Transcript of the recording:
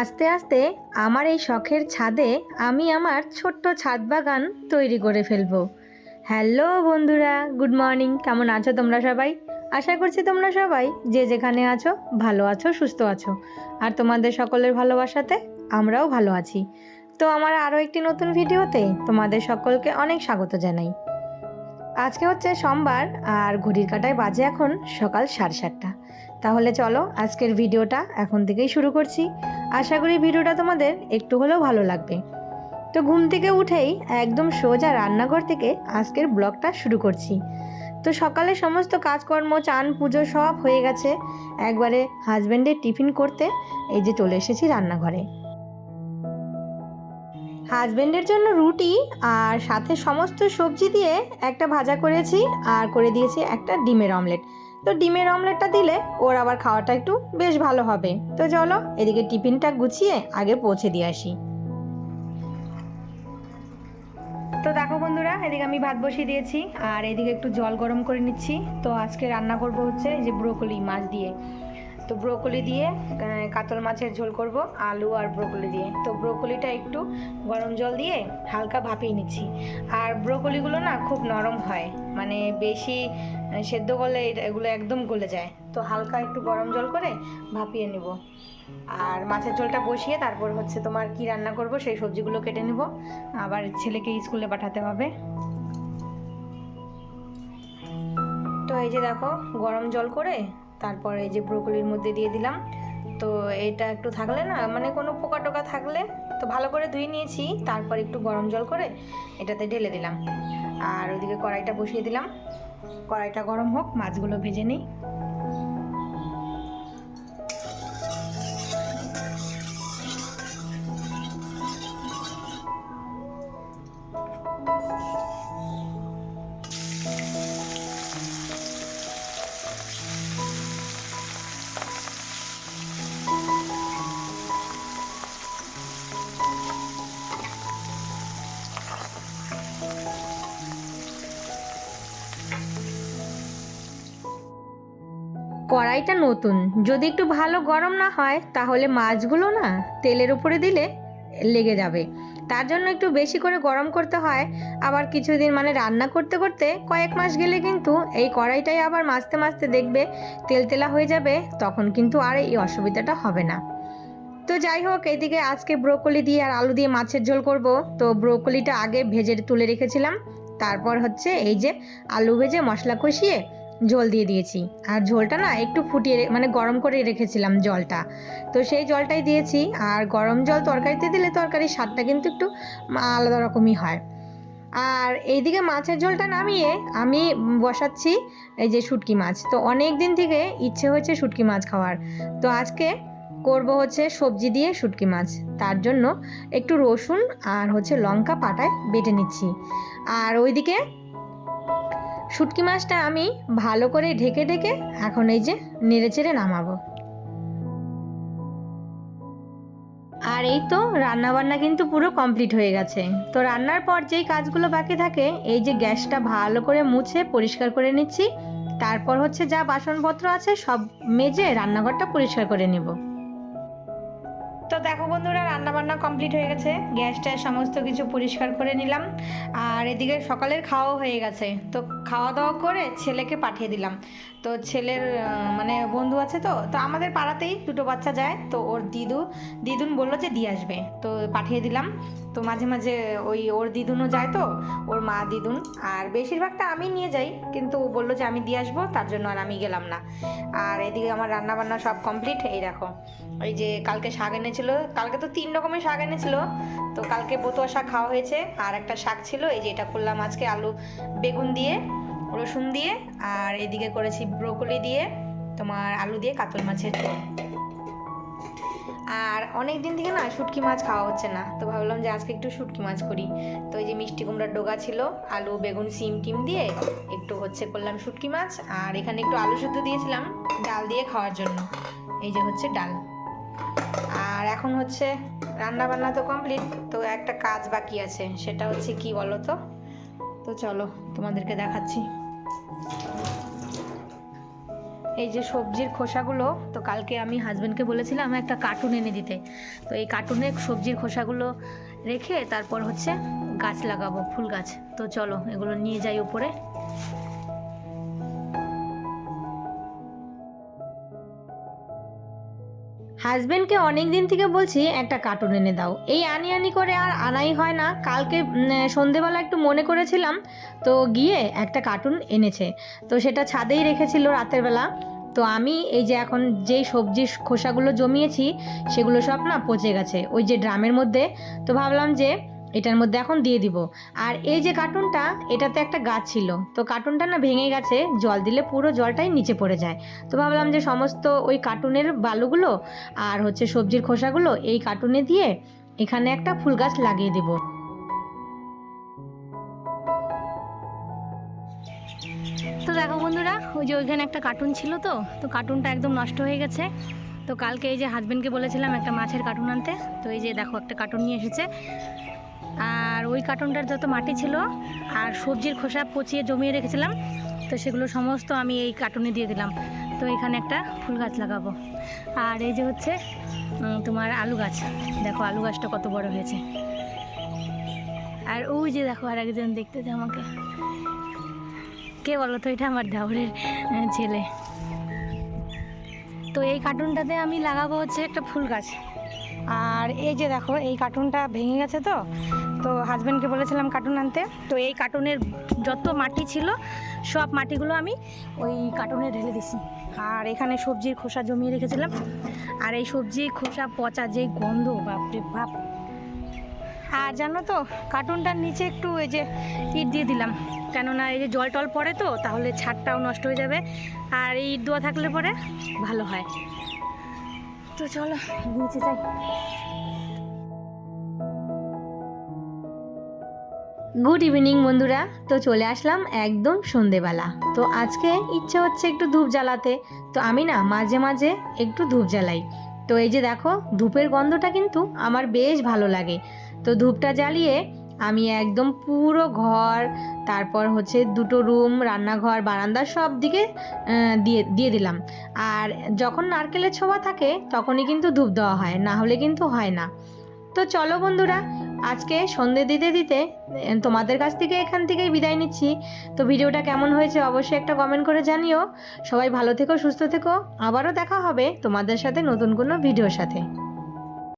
আস্তে আস্তে আমার এই শখের ছাদে আমি আমার ছোট্ট ছাদ বাগান তৈরি করে ফেলব। হ্যালো বন্ধুরা, গুড মর্নিং। কেমন আছো তোমরা সবাই? আশা করছি তোমরা সবাই যে যেখানে আছো, ভালো আছো, সুস্থ আছো। আর তোমাদের সকলের ভালোবাসাতে আমরাও ভালো আছি। তো আমার আরও একটি নতুন ভিডিওতে তোমাদের সকলকে অনেক স্বাগত জানাই। আজকে হচ্ছে সোমবার আর ঘড়ির কাটায় বাজে এখন সকাল সাড়ে সাতটা। তাহলে চলো আজকের ভিডিওটা এখন থেকেই শুরু করছি। আশা করি ভিডিওটা তোমাদের একটু হলেও ভালো লাগবে। তো ঘুম থেকে উঠেই একদম সোজা রান্নাঘর থেকে আজকের ব্লগটা শুরু করছি। তো সকালে সমস্ত কাজকর্ম, চান, পুজো সব হয়ে গেছে। একবারে হাজব্যান্ডের টিফিন করতে এই যে চলে এসেছি রান্নাঘরে। হাজব্যান্ডের জন্য রুটি আর সাথে সমস্ত সবজি দিয়ে একটা ভাজা করেছি আর করে দিয়েছি একটা ডিমের অমলেট। তো ডিমের অমলেটটা দিলে ওর আবার খাওয়াটা একটু বেশ ভালো হবে। তো চলো এদিকে টিফিনটা গুছিয়ে আগে পৌঁছে দিয়ে আসি। তো দেখো বন্ধুরা, এদিকে আমি ভাত বসিয়ে দিয়েছি আর এদিকে একটু জল গরম করে নিচ্ছি। তো আজকে রান্না করব হচ্ছে যে ব্রোকলি মাছ দিয়ে। তো ব্রোকলি দিয়ে কাতল মাছের ঝোল করব, আলু আর ব্রোকলি দিয়ে। তো ব্রোকলিটা একটু গরম জল দিয়ে হালকা ভাপিয়ে নিচ্ছি। আর ব্রোকলিগুলো না খুব নরম হয় মানে বেশি সেদ্ধ করলে এগুলো একদম গলে যায়। তো হালকা একটু গরম জল করে ভাপিয়ে নিব। আর মাছের ঝোলটা বসিয়ে তারপর হচ্ছে তোমার কি রান্না করব, সেই সবজিগুলো কেটে নেব। আবার ছেলেকে স্কুলে পাঠাতে হবে। তো এই যে দেখো, গরম জল করে তারপর এই যে ব্রোকলির মধ্যে দিয়ে দিলাম। তো এটা একটু থাকলে না মানে কোনো পোকা টোকা থাকলে তো ভালো করে ধুয়ে নিয়েছি, তারপর একটু গরম জল করে এটাতে ঢেলে দিলাম। আর ওইদিকে কড়াইটা বসিয়ে দিলাম। কড়াইটা গরম হোক, মাছগুলো ভেজে নিই। কড়াইটা নতুন। যদি একটু ভালো গরম না হয়, তাহলে মাছগুলো না তেলের উপরে দিলে লেগে যাবে। তার জন্য একটু বেশি করে গরম করতে হয়। আবার কিছুদিন মানে রান্না করতে করতে কয়েক মাস গেলে কিন্তু এই কড়াইটাই আবার মাছতে মাছতে দেখবে তেল তেলা হয়ে যাবে, তখন কিন্তু আর এই অসুবিধাটা হবে না। তো যাই হোক এইদিকে আজকে ব্রোকলি দিয়ে আর আলু দিয়ে মাছের ঝোল করব। তো ব্রোকলিটা আগে ভেজে তুলে রেখেছিলাম। তারপর হচ্ছে এই যে আলু ভেজে মশলা কষিয়ে ঝোল দিয়ে দিয়েছি। আর ঝোলটা না একটু ফুটিয়ে মানে গরম করে রেখেছিলাম জলটা। তো সেই জলটাই দিয়েছি। আর গরম জল তরকারিতে দিলে তরকারির স্বাদটা কিন্তু একটু আলাদা রকমই হয়। আর এইদিকে মাছের ঝোলটা নামিয়ে আমি বসাচ্ছি এই যে শুটকি মাছ। তো অনেক দিন থেকে ইচ্ছে হয়েছে শুটকি মাছ খাওয়ার। তো আজকে করব হচ্ছে সবজি দিয়ে শুটকি মাছ। তার জন্য একটু রসুন আর হচ্ছে লঙ্কা পাটায় বেটে নিচ্ছি। আর ওইদিকে শুটকি মাছটা আমি ভালো করে ঢেকে ঢেকে এখন এই যে নেড়ে চেড়ে নামাবো। আর এই তো রান্না বান্না কিন্তু পুরো কমপ্লিট হয়ে গেছে। তো রান্নার পর যেই কাজগুলো বাকি থাকে, এই যে গ্যাসটা ভালো করে মুছে পরিষ্কার করে নিচ্ছি। তারপর হচ্ছে যা বাসনপত্র আছে সব মেজে রান্নাঘরটা পরিষ্কার করে নেব। তো দেখো বন্ধুরা রান্না বান্না কমপ্লিট হয়ে গেছে। গ্যাসটা সমস্ত কিছু পরিষ্কার করে নিলাম। আর এদিকে সকালের খাওয়া হয়ে গেছে। তো খাওয়া দাওয়া করে ছেলেকে পাঠিয়ে দিলাম। তো ছেলের মানে বন্ধু আছে তো তো আমাদের পাড়াতেই দুটো বাচ্চা যায়। তো ওর দিদু, দিদুন বলল যে দিয়ে আসবে। তো পাঠিয়ে দিলাম। তো মাঝে মাঝে ওই ওর দিদুনও যায় তো, ওর মা দিদুন। আর বেশিরভাগটা আমি নিয়ে যাই, কিন্তু ও বলল যে আমি দিয়ে আসব, তার জন্য আর আমি গেলাম না। আর এদিকে আমার রান্না বান্না সব কমপ্লিট এই দেখো। ওই যে কালকে শাক এনেছিল কালকে তো তিন রকমের শাক এনেছিল। তো কালকে বতুয়া শাক খাওয়া হয়েছে। আর একটা শাক ছিল, এই যে এটা করলাম আজকে আলু বেগুন দিয়ে, রসুন দিয়ে, আর এদিকে করেছি ব্রোকলি দিয়ে, তোমার আলু দিয়ে কাতল মাছের। আর অনেক দিন থেকে না শুটকি মাছ খাওয়া হচ্ছে না। তো ভাবলাম যে আজকে একটু শুটকি মাছ করি। তো এই যে মিষ্টি কুমড়ার ডোগা ছিল, আলু, বেগুন, সিম টিম দিয়ে একটু হচ্ছে করলাম শুটকি মাছ। আর এখানে একটু আলু শুদ্ধ দিয়েছিলাম, ডাল দিয়ে খাওয়ার জন্য। এই যে হচ্ছে ডাল। আর এখন হচ্ছে রান্না বান্না তো কমপ্লিট তো একটা কাজ বাকি আছে, সেটা হচ্ছে কি বলো তো তো চলো, তোমাদেরকে দেখাচ্ছি। এই যে সবজির খোসাগুলো, তো কালকে আমি হাজব্যান্ডকে বলেছিলাম একটা কার্টুন এনে দিতে। তো এই কার্টুনে সবজির খোসাগুলো রেখে তারপর হচ্ছে গাছ লাগাবো, ফুল গাছ। তো চলো, এগুলো নিয়ে যাই উপরে। হাজবেন্ডকে অনেক দিন থেকে বলছি, একটা কার্টুন এনে দাও। এই আনি আনি করে আর আনাই হয় না। কালকে সন্ধেবেলা একটু মনে করেছিলাম, তো গিয়ে একটা কার্টুন এনেছে। তো সেটা ছাদেই রেখেছিল রাতের বেলা। তো আমি এই যে এখন যেই সবজির খোসাগুলো জমিয়েছি, সেগুলো সব না পচে গেছে। ওই যে ড্রামের মধ্যে, তো ভাবলাম যে এটার মধ্যে এখন দিয়ে দিব। আর এই যে কার্টুনটা, এটাতে একটা গাছ ছিল। তো কার্টুনটা না ভেঙে গেছে, জল দিলে পুরো জলটাই নিচে পড়ে যায়। তো ভাবলাম যে সমস্ত ওই কার্টুনের বালুগুলো আর হচ্ছে সবজির খোসাগুলো এই কার্টুনে দিয়ে এখানে একটা ফুল গাছ লাগিয়ে দেব। তো দেখো বন্ধুরা, ওই যে ওইখানে একটা কার্টুন ছিল তো তো কার্টুনটা একদম নষ্ট হয়ে গেছে। তো কালকে এই যে হাজবেন্ডকে বলেছিলাম একটা মাছের কার্টুন আনতে, তো এই যে দেখো একটা কার্টুন নিয়ে এসেছে। আর ওই কার্টুনটার যত মাটি ছিল আর সবজির খোসা পচিয়ে জমিয়ে রেখেছিলাম, তো সেগুলো সমস্ত আমি এই কার্টুনে দিয়ে দিলাম। তো এখানে একটা ফুল গাছ লাগাবো। আর এই যে হচ্ছে তোমার আলু গাছ। দেখো, আলু গাছটা কত বড় হয়েছে। আর ওই যে দেখো, আর একজন দেখতে দেখতেছে আমাকে। কে বলো তো, এটা আমার দেওরের ছেলে। তো এই কার্টুনটাতে আমি লাগাবো হচ্ছে একটা ফুল গাছ। আর এই যে দেখো, এই কার্টুনটা ভেঙে গেছে তো তো হাজব্যান্ডকে বলেছিলাম কার্টুন আনতে। তো এই কার্টুনের যত মাটি ছিল, সব মাটিগুলো আমি ওই কার্টুনে ঢেলে দিছি আর এখানে সবজির খোসা জমিয়ে রেখেছিলাম। আর এই সবজি খোসা পচা যেই গন্ধ, বাপরে বাপ। আর জানো তো কার্টুনটার নিচে একটু এই যে ইট দিয়ে দিলাম। কেননা এই যে জল টল পড়ে তো, তাহলে ছাদটাও নষ্ট হয়ে যাবে। আর এই ইট দেওয়া থাকলে পরে ভালো হয়। তো চলো, নিচে যাই। গুড ইভিনিং বন্ধুরা। তো চলে আসলাম একদম সন্ধেবেলা। তো আজকে ইচ্ছে হচ্ছে একটু ধূপ জ্বালাতে। তো আমি না মাঝে মাঝে একটু ধূপ জ্বালাই। তো এই যে দেখো, ধূপের গন্ধটা কিন্তু আমার বেশ ভালো লাগে। তো ধূপটা জ্বালিয়ে আমি একদম পুরো ঘর, তারপর হচ্ছে দুটো রুম রান্নাঘর, বারান্দা সব দিকে দিয়ে দিয়ে দিলাম। আর যখন নারকেলের ছোঁয়া থাকে, তখনই কিন্তু ধূপ দেওয়া হয়, না হলে কিন্তু হয় না। তো চলো বন্ধুরা, আজকে সন্ধে দিতে দিতে তোমাদের কাছ থেকে এখান থেকেই বিদায় নিচ্ছি। তো ভিডিওটা কেমন হয়েছে অবশ্যই একটা কমেন্ট করে জানিও। সবাই ভালো থেকো, সুস্থ থেকো। আবারও দেখা হবে তোমাদের সাথে নতুন কোনো ভিডিওর সাথে।